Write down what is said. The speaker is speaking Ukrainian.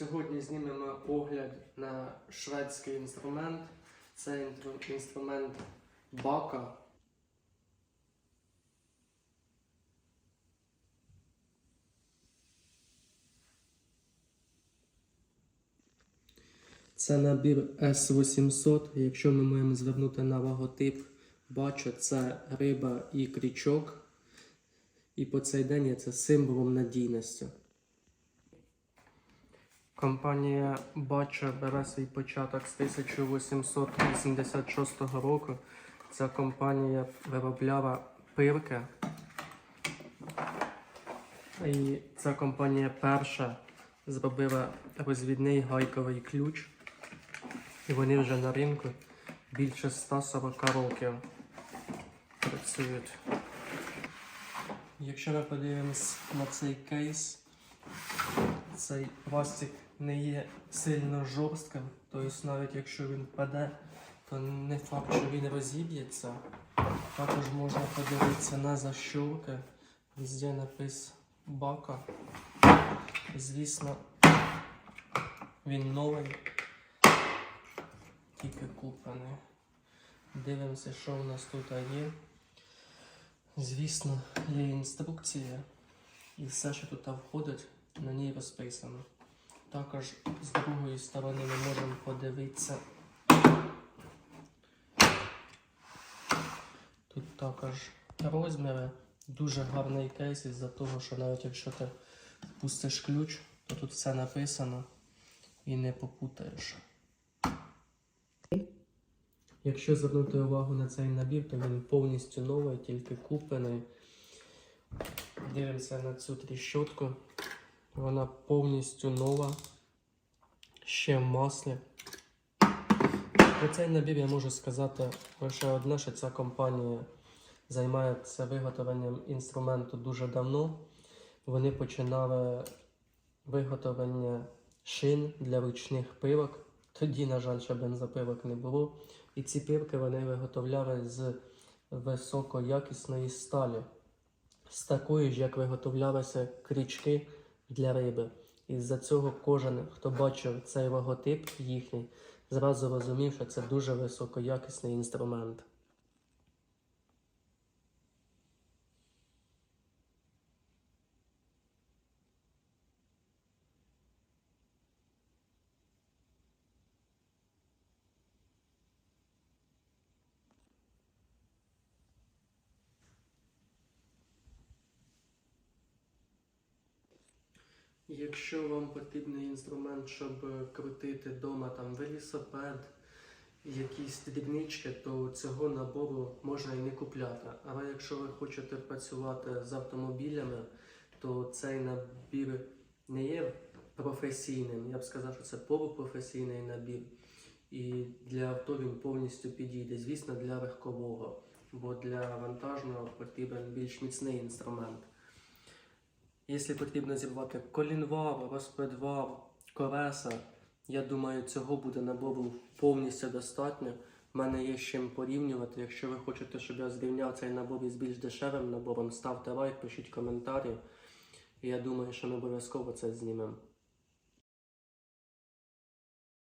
Сьогодні знімемо огляд на шведський інструмент. Це інструмент бака. Це набір S800. Якщо ми маємо звернути на логотип, бачу, це риба і крючок. І по цей день є це символом надійності. Компанія Бача бере свій початок з 1886 року. Ця компанія виробляла пирки. І ця компанія перша зробила розвідний гайковий ключ. І вони вже на ринку більше 140 років працюють. Якщо ми подивимось на цей кейс, цей пластик не є сильно жорстким, тобто навіть якщо він впаде, то не факт, що він розіб'ється. Також можна подивитися на защолки, везде напис бака. Звісно, він новий, тільки куплений. Дивимося, що у нас тут є. Звісно, є інструкція, і все, що тут входить, на ній розписано. Також з другої сторони ми можемо подивитися. Тут також розміри. Дуже гарний кейс із-за того, що навіть якщо ти впустиш ключ, то тут все написано і не попутаєш. Якщо звернути увагу на цей набір, то він повністю новий, тільки куплений. Дивимося на цю тріщотку. Вона повністю нова, ще в маслі. Про цей набір я можу сказати лише одне, що ця компанія займається виготовленням інструменту дуже давно. Вони починали виготовлення шин для ручних пилок. Тоді, на жаль, ще бензопилок не було. І ці пилки вони виготовляли з високоякісної сталі, з такої ж, як виготовлялися крючки для риби. І з-за цього кожен, хто бачив цей логотип їхній, зразу розумів, що це дуже високоякісний інструмент. Якщо вам потрібний інструмент, щоб е, крутити вдома там велосипед, якісь дрібнички, то цього набору можна і не купляти. Але якщо ви хочете працювати з автомобілями, то цей набір не є професійним. Я б сказав, що це полупрофесійний набір. І для авто він повністю підійде. Звісно, для легкового, бо для вантажного потрібен більш міцний інструмент. Якщо потрібно зірвати колінвал, розпредвал, колеса, я думаю, цього буде набору повністю достатньо. У мене є з чим порівнювати. Якщо ви хочете, щоб я зрівняв цей набор із більш дешевим набором, ставте лайк, пишіть коментарі. І я думаю, що ми обов'язково це знімемо.